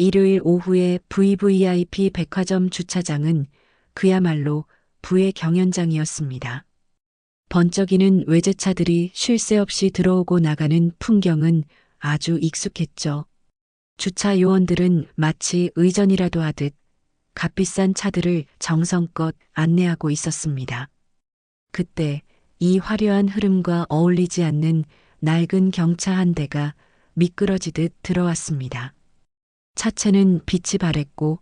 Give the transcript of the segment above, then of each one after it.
일요일 오후에 VVIP 백화점 주차장은 그야말로 부의 경연장이었습니다. 번쩍이는 외제차들이 쉴 새 없이 들어오고 나가는 풍경은 아주 익숙했죠. 주차 요원들은 마치 의전이라도 하듯 값비싼 차들을 정성껏 안내하고 있었습니다. 그때 이 화려한 흐름과 어울리지 않는 낡은 경차 한 대가 미끄러지듯 들어왔습니다. 차체는 빛이 바랬고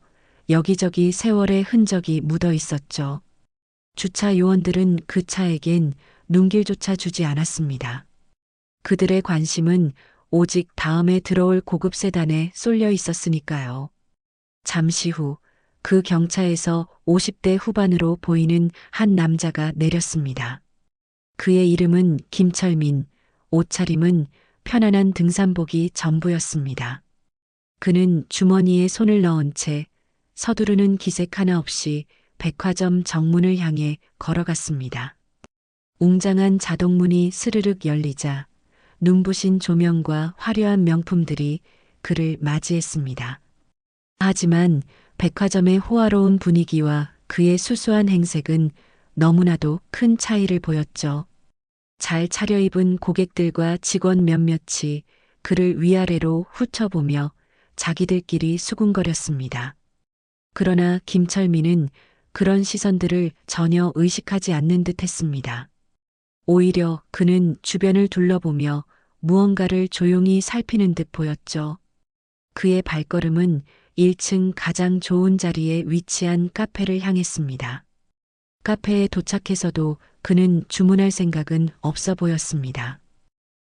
여기저기 세월의 흔적이 묻어 있었죠. 주차 요원들은 그 차에겐 눈길조차 주지 않았습니다. 그들의 관심은 오직 다음에 들어올 고급 세단에 쏠려 있었으니까요. 잠시 후 그 경차에서 50대 후반으로 보이는 한 남자가 내렸습니다. 그의 이름은 김철민, 옷차림은 편안한 등산복이 전부였습니다. 그는 주머니에 손을 넣은 채 서두르는 기색 하나 없이 백화점 정문을 향해 걸어갔습니다. 웅장한 자동문이 스르륵 열리자 눈부신 조명과 화려한 명품들이 그를 맞이했습니다. 하지만 백화점의 호화로운 분위기와 그의 수수한 행색은 너무나도 큰 차이를 보였죠. 잘 차려입은 고객들과 직원 몇몇이 그를 위아래로 훑어보며 자기들끼리 수군거렸습니다. 그러나 김철민은 그런 시선들을 전혀 의식하지 않는 듯 했습니다. 오히려 그는 주변을 둘러보며 무언가를 조용히 살피는 듯 보였죠. 그의 발걸음은 1층 가장 좋은 자리에 위치한 카페를 향했습니다. 카페에 도착해서도 그는 주문할 생각은 없어 보였습니다.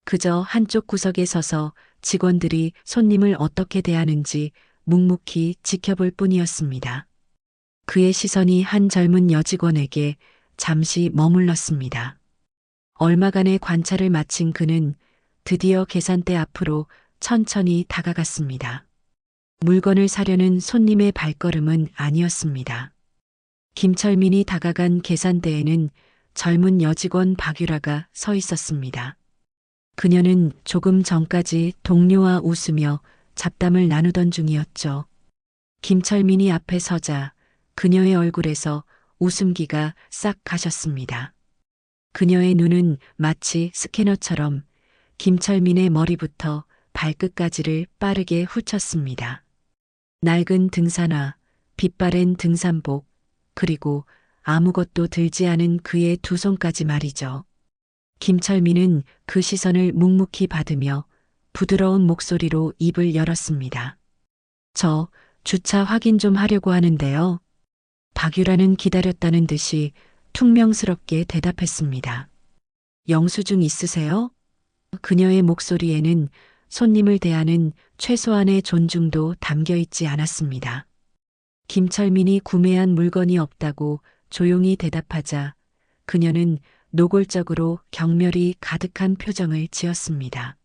그저 한쪽 구석에 서서 직원들이 손님을 어떻게 대하는지 묵묵히 지켜볼 뿐이었습니다. 그의 시선이 한 젊은 여직원에게 잠시 머물렀습니다. 얼마간의 관찰을 마친 그는 드디어 계산대 앞으로 천천히 다가갔습니다. 물건을 사려는 손님의 발걸음은 아니었습니다. 김철민이 다가간 계산대에는 젊은 여직원 박유라가 서 있었습니다. 그녀는 조금 전까지 동료와 웃으며 잡담을 나누던 중이었죠. 김철민이 앞에 서자 그녀의 얼굴에서 웃음기가 싹 가셨습니다. 그녀의 눈은 마치 스캐너처럼 김철민의 머리부터 발끝까지를 빠르게 훑었습니다. 낡은 등산화, 빛바랜 등산복, 그리고 아무것도 들지 않은 그의 두 손까지 말이죠. 김철민은 그 시선을 묵묵히 받으며 부드러운 목소리로 입을 열었습니다. 저 주차 확인 좀 하려고 하는데요. 박유라는 기다렸다는 듯이 퉁명스럽게 대답했습니다. 영수증 있으세요? 그녀의 목소리에는 손님을 대하는 최소한의 존중도 담겨 있지 않았습니다. 김철민이 구매한 물건이 없다고 조용히 대답하자 그녀는 노골적으로 경멸이 가득한 표정을 지었습니다.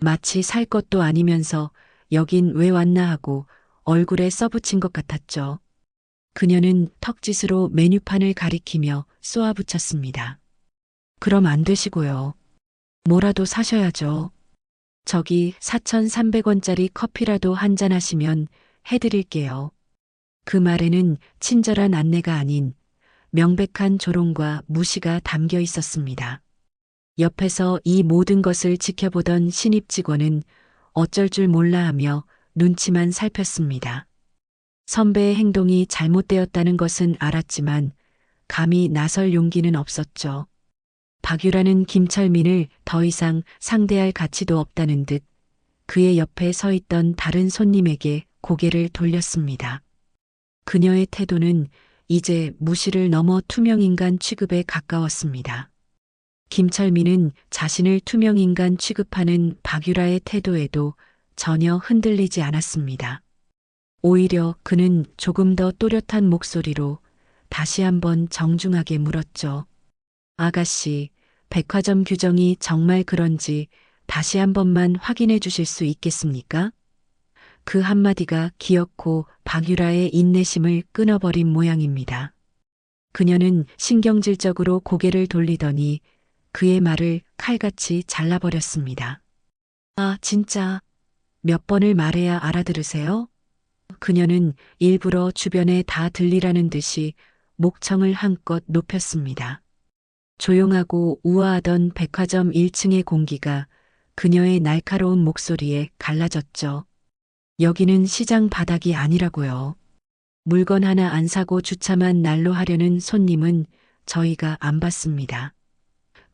마치 살 것도 아니면서 여긴 왜 왔나 하고 얼굴에 써붙인 것 같았죠. 그녀는 턱짓으로 메뉴판을 가리키며 쏘아붙였습니다. 그럼 안 되시고요. 뭐라도 사셔야죠. 저기 4,300원짜리 커피라도 한 잔 하시면 해드릴게요. 그 말에는 친절한 안내가 아닌 명백한 조롱과 무시가 담겨 있었습니다. 옆에서 이 모든 것을 지켜보던 신입 직원은 어쩔 줄 몰라 하며 눈치만 살폈습니다. 선배의 행동이 잘못되었다는 것은 알았지만 감히 나설 용기는 없었죠. 박유라는 김철민을 더 이상 상대할 가치도 없다는 듯 그의 옆에 서 있던 다른 손님에게 고개를 돌렸습니다. 그녀의 태도는 이제 무시를 넘어 투명인간 취급에 가까웠습니다. 김철민은 자신을 투명인간 취급하는 박유라의 태도에도 전혀 흔들리지 않았습니다. 오히려 그는 조금 더 또렷한 목소리로 다시 한번 정중하게 물었죠. 아가씨, 백화점 규정이 정말 그런지 다시 한 번만 확인해 주실 수 있겠습니까? 그 한마디가 기어코 박유라의 인내심을 끊어버린 모양입니다. 그녀는 신경질적으로 고개를 돌리더니 그의 말을 칼같이 잘라버렸습니다. 아, 진짜. 몇 번을 말해야 알아들으세요? 그녀는 일부러 주변에 다 들리라는 듯이 목청을 한껏 높였습니다. 조용하고 우아하던 백화점 1층의 공기가 그녀의 날카로운 목소리에 갈라졌죠. 여기는 시장 바닥이 아니라고요. 물건 하나 안 사고 주차만 날로 하려는 손님은 저희가 안 받습니다.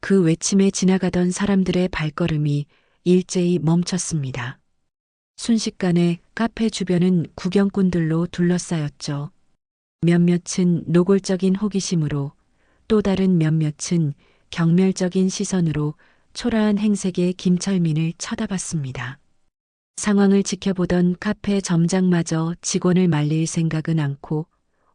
그 외침에 지나가던 사람들의 발걸음이 일제히 멈췄습니다. 순식간에 카페 주변은 구경꾼들로 둘러싸였죠. 몇몇은 노골적인 호기심으로 또 다른 몇몇은 경멸적인 시선으로 초라한 행색의 김철민을 쳐다봤습니다. 상황을 지켜보던 카페 점장마저 직원을 말릴 생각은 않고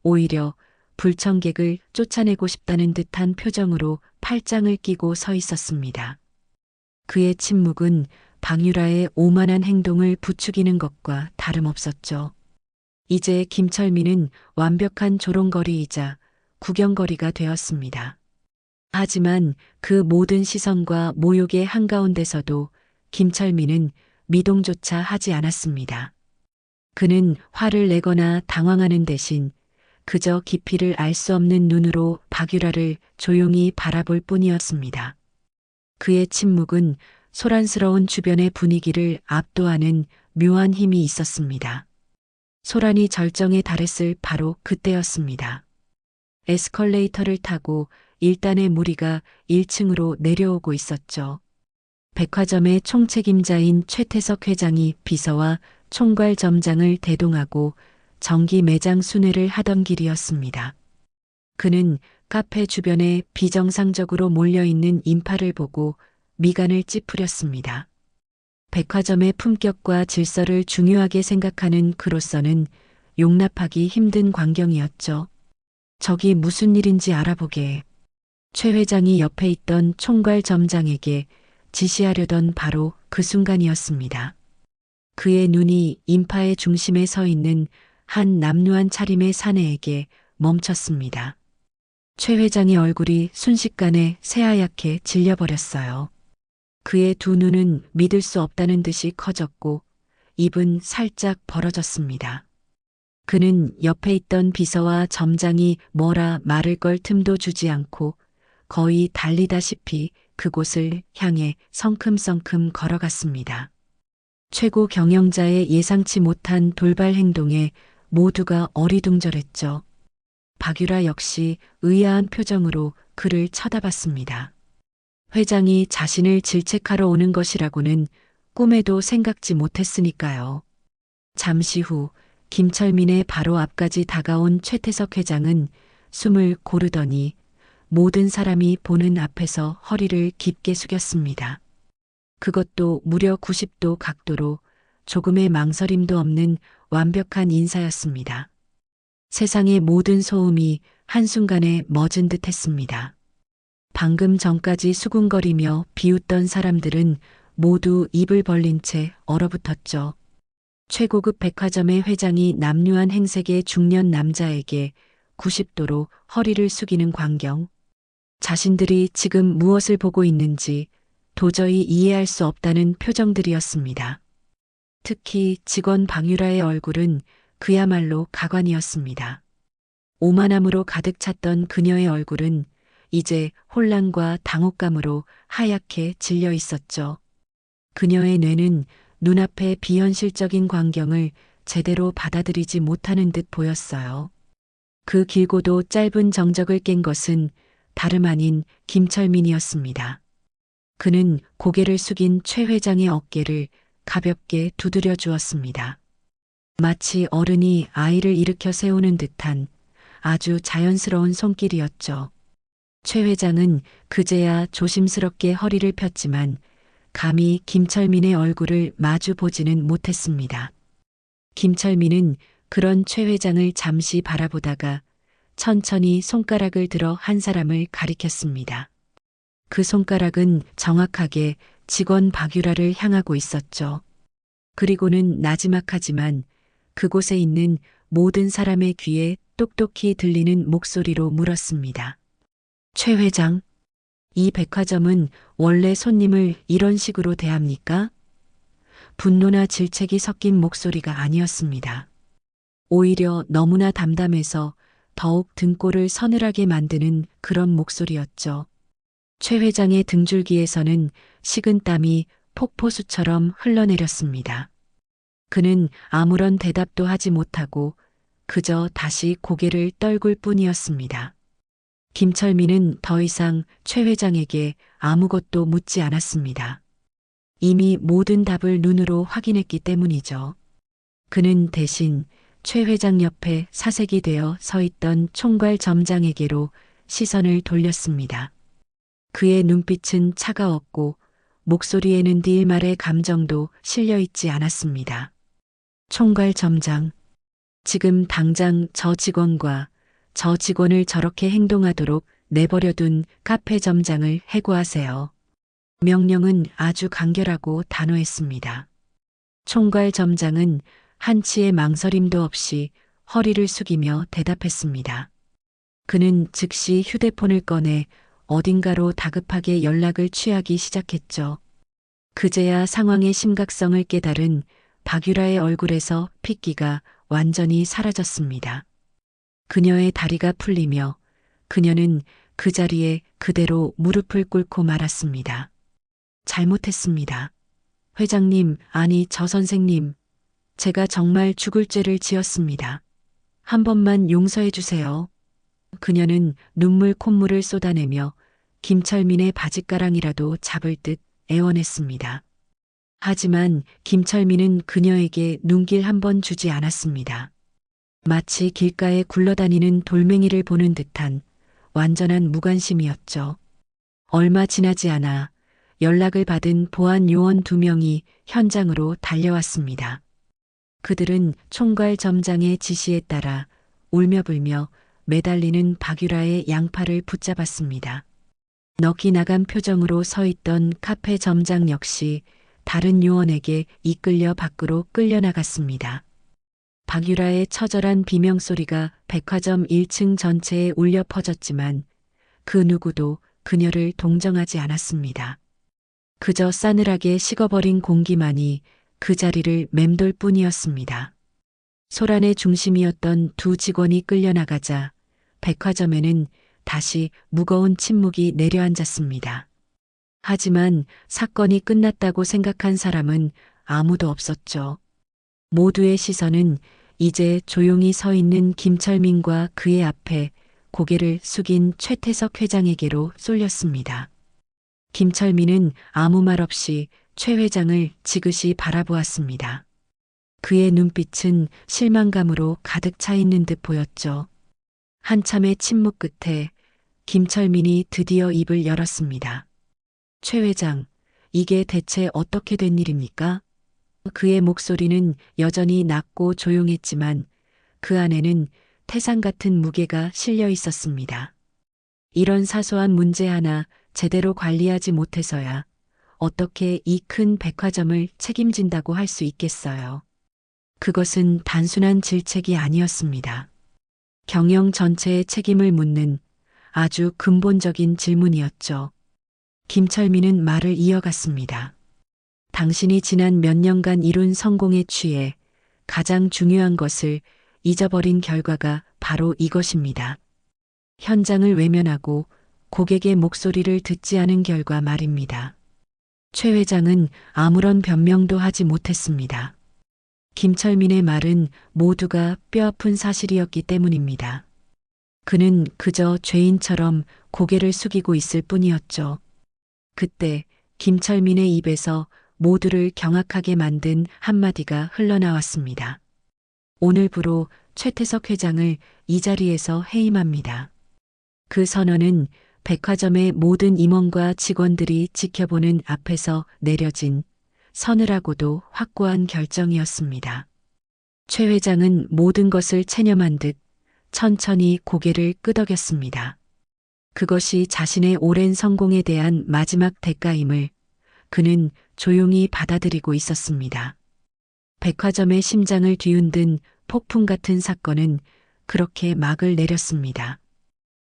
오히려 불청객을 쫓아내고 싶다는 듯한 표정으로 팔짱을 끼고 서 있었습니다. 그의 침묵은 방유라의 오만한 행동을 부추기는 것과 다름없었죠. 이제 김철민은 완벽한 조롱거리이자 구경거리가 되었습니다. 하지만 그 모든 시선과 모욕의 한가운데서도 김철민은 미동조차 하지 않았습니다. 그는 화를 내거나 당황하는 대신 그저 깊이를 알 수 없는 눈으로 박유라를 조용히 바라볼 뿐이었습니다. 그의 침묵은 소란스러운 주변의 분위기를 압도하는 묘한 힘이 있었습니다. 소란이 절정에 달했을 바로 그때였습니다. 에스컬레이터를 타고 일단의 무리가 1층으로 내려오고 있었죠. 백화점의 총책임자인 최태석 회장이 비서와 총괄 점장을 대동하고 정기 매장 순회를 하던 길이었습니다. 그는 카페 주변에 비정상적으로 몰려있는 인파를 보고 미간을 찌푸렸습니다. 백화점의 품격과 질서를 중요하게 생각하는 그로서는 용납하기 힘든 광경이었죠. 저기 무슨 일인지 알아보게. 최 회장이 옆에 있던 총괄 점장에게 지시하려던 바로 그 순간이었습니다. 그의 눈이 인파의 중심에 서 있는 한 남루한 차림의 사내에게 멈췄습니다. 최 회장의 얼굴이 순식간에 새하얗게 질려버렸어요. 그의 두 눈은 믿을 수 없다는 듯이 커졌고 입은 살짝 벌어졌습니다. 그는 옆에 있던 비서와 점장이 뭐라 말을 걸 틈도 주지 않고 거의 달리다시피 그곳을 향해 성큼성큼 걸어갔습니다. 최고 경영자의 예상치 못한 돌발 행동에 모두가 어리둥절했죠. 박유라 역시 의아한 표정으로 그를 쳐다봤습니다. 회장이 자신을 질책하러 오는 것이라고는 꿈에도 생각지 못했으니까요. 잠시 후 김철민의 바로 앞까지 다가온 최태석 회장은 숨을 고르더니 모든 사람이 보는 앞에서 허리를 깊게 숙였습니다. 그것도 무려 90도 각도로 조금의 망설임도 없는 완벽한 인사였습니다. 세상의 모든 소음이 한순간에 멎은 듯 했습니다. 방금 전까지 수군거리며 비웃던 사람들은 모두 입을 벌린 채 얼어붙었죠. 최고급 백화점의 회장이 남유한 행색의 중년 남자에게 90도로 허리를 숙이는 광경. 자신들이 지금 무엇을 보고 있는지 도저히 이해할 수 없다는 표정들이었습니다. 특히 직원 방유라의 얼굴은 그야말로 가관이었습니다. 오만함으로 가득 찼던 그녀의 얼굴은 이제 혼란과 당혹감으로 하얗게 질려 있었죠. 그녀의 뇌는 눈앞의 비현실적인 광경을 제대로 받아들이지 못하는 듯 보였어요. 그 길고도 짧은 정적을 깬 것은 다름 아닌 김철민이었습니다. 그는 고개를 숙인 최 회장의 어깨를 가볍게 두드려 주었습니다. 마치 어른이 아이를 일으켜 세우는 듯한 아주 자연스러운 손길이었죠. 최 회장은 그제야 조심스럽게 허리를 폈지만 감히 김철민의 얼굴을 마주 보지는 못했습니다. 김철민은 그런 최 회장을 잠시 바라보다가 천천히 손가락을 들어 한 사람을 가리켰습니다. 그 손가락은 정확하게 직원 박유라를 향하고 있었죠. 그리고는 나지막하지만 그곳에 있는 모든 사람의 귀에 똑똑히 들리는 목소리로 물었습니다. 최 회장, 이 백화점은 원래 손님을 이런 식으로 대합니까? 분노나 질책이 섞인 목소리가 아니었습니다. 오히려 너무나 담담해서 더욱 등골을 서늘하게 만드는 그런 목소리였죠. 최 회장의 등줄기에서는 식은 땀이 폭포수처럼 흘러내렸습니다. 그는 아무런 대답도 하지 못하고 그저 다시 고개를 떨굴 뿐이었습니다. 김철민은 더 이상 최 회장에게 아무것도 묻지 않았습니다. 이미 모든 답을 눈으로 확인했기 때문이죠. 그는 대신 최 회장 옆에 사색이 되어 서 있던 총괄 점장에게로 시선을 돌렸습니다. 그의 눈빛은 차가웠고 목소리에는 딜말의 감정도 실려 있지 않았습니다. 총괄 점장, 지금 당장 저 직원과 저 직원을 저렇게 행동하도록 내버려둔 카페 점장을 해고하세요. 명령은 아주 간결하고 단호했습니다. 총괄 점장은 한치의 망설임도 없이 허리를 숙이며 대답했습니다. 그는 즉시 휴대폰을 꺼내 어딘가로 다급하게 연락을 취하기 시작했죠. 그제야 상황의 심각성을 깨달은 박유라의 얼굴에서 핏기가 완전히 사라졌습니다. 그녀의 다리가 풀리며 그녀는 그 자리에 그대로 무릎을 꿇고 말았습니다. 잘못했습니다. 회장님, 아니 저 선생님, 제가 정말 죽을 죄를 지었습니다. 한 번만 용서해 주세요. 그녀는 눈물 콧물을 쏟아내며 김철민의 바짓가랑이라도 잡을 듯 애원했습니다. 하지만 김철민은 그녀에게 눈길 한 번 주지 않았습니다. 마치 길가에 굴러다니는 돌멩이를 보는 듯한 완전한 무관심이었죠. 얼마 지나지 않아 연락을 받은 보안 요원 두 명이 현장으로 달려왔습니다. 그들은 총괄 점장의 지시에 따라 울며 불며 매달리는 박유라의 양팔을 붙잡았습니다. 넋이 나간 표정으로 서 있던 카페 점장 역시 다른 요원에게 이끌려 밖으로 끌려나갔습니다. 박유라의 처절한 비명소리가 백화점 1층 전체에 울려 퍼졌지만 그 누구도 그녀를 동정하지 않았습니다. 그저 싸늘하게 식어버린 공기만이 그 자리를 맴돌 뿐이었습니다. 소란의 중심이었던 두 직원이 끌려나가자 백화점에는 다시 무거운 침묵이 내려앉았습니다. 하지만 사건이 끝났다고 생각한 사람은 아무도 없었죠. 모두의 시선은 이제 조용히 서 있는 김철민과 그의 앞에 고개를 숙인 최태석 회장에게로 쏠렸습니다. 김철민은 아무 말 없이 최 회장을 지그시 바라보았습니다. 그의 눈빛은 실망감으로 가득 차 있는 듯 보였죠. 한참의 침묵 끝에 김철민이 드디어 입을 열었습니다. 최 회장, 이게 대체 어떻게 된 일입니까? 그의 목소리는 여전히 낮고 조용했지만 그 안에는 태산 같은 무게가 실려 있었습니다. 이런 사소한 문제 하나 제대로 관리하지 못해서야 어떻게 이 큰 백화점을 책임진다고 할 수 있겠어요. 그것은 단순한 질책이 아니었습니다. 경영 전체의 책임을 묻는 아주 근본적인 질문이었죠. 김철민은 말을 이어갔습니다. 당신이 지난 몇 년간 이룬 성공에 취해 가장 중요한 것을 잊어버린 결과가 바로 이것입니다. 현장을 외면하고 고객의 목소리를 듣지 않은 결과 말입니다. 최 회장은 아무런 변명도 하지 못했습니다. 김철민의 말은 모두가 뼈아픈 사실이었기 때문입니다. 그는 그저 죄인처럼 고개를 숙이고 있을 뿐이었죠. 그때 김철민의 입에서 모두를 경악하게 만든 한마디가 흘러나왔습니다. 오늘부로 최태석 회장을 이 자리에서 해임합니다. 그 선언은 백화점의 모든 임원과 직원들이 지켜보는 앞에서 내려진 서늘하고도 확고한 결정이었습니다. 최 회장은 모든 것을 체념한 듯 천천히 고개를 끄덕였습니다. 그것이 자신의 오랜 성공에 대한 마지막 대가임을 그는 조용히 받아들이고 있었습니다. 백화점의 심장을 뒤흔든 폭풍 같은 사건은 그렇게 막을 내렸습니다.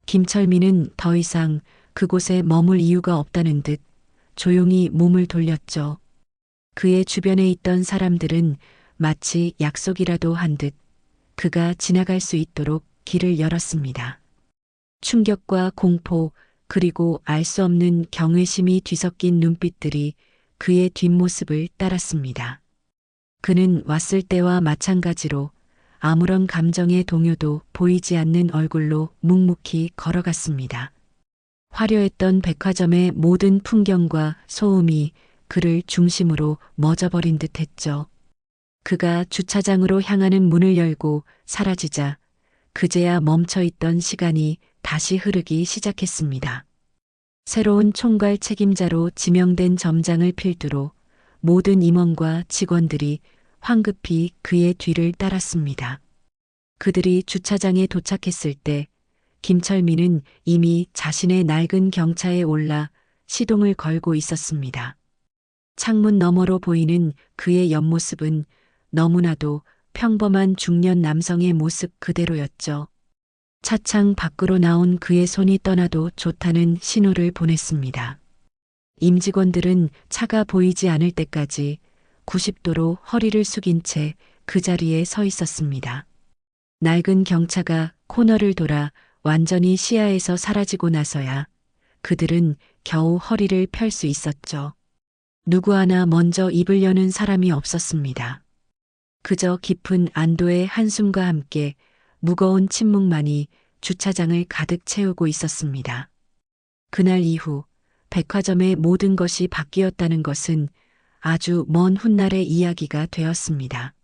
김철민은 더 이상 그곳에 머물 이유가 없다는 듯 조용히 몸을 돌렸죠. 그의 주변에 있던 사람들은 마치 약속이라도 한 듯 그가 지나갈 수 있도록 길을 열었습니다. 충격과 공포, 그리고 알 수 없는 경외심이 뒤섞인 눈빛들이 그의 뒷모습을 따랐습니다. 그는 왔을 때와 마찬가지로 아무런 감정의 동요도 보이지 않는 얼굴로 묵묵히 걸어갔습니다. 화려했던 백화점의 모든 풍경과 소음이 그를 중심으로 멎어버린 듯 했죠. 그가 주차장으로 향하는 문을 열고 사라지자 그제야 멈춰 있던 시간이 다시 흐르기 시작했습니다. 새로운 총괄 책임자로 지명된 점장을 필두로 모든 임원과 직원들이 황급히 그의 뒤를 따랐습니다. 그들이 주차장에 도착했을 때 김철민은 이미 자신의 낡은 경차에 올라 시동을 걸고 있었습니다. 창문 너머로 보이는 그의 옆모습은 너무나도 평범한 중년 남성의 모습 그대로였죠. 차창 밖으로 나온 그의 손이 떠나도 좋다는 신호를 보냈습니다. 임직원들은 차가 보이지 않을 때까지 90도로 허리를 숙인 채 그 자리에 서 있었습니다. 낡은 경차가 코너를 돌아 완전히 시야에서 사라지고 나서야 그들은 겨우 허리를 펼 수 있었죠. 누구 하나 먼저 입을 여는 사람이 없었습니다. 그저 깊은 안도의 한숨과 함께 무거운 침묵만이 주차장을 가득 채우고 있었습니다. 그날 이후 백화점의 모든 것이 바뀌었다는 것은 아주 먼 훗날의 이야기가 되었습니다.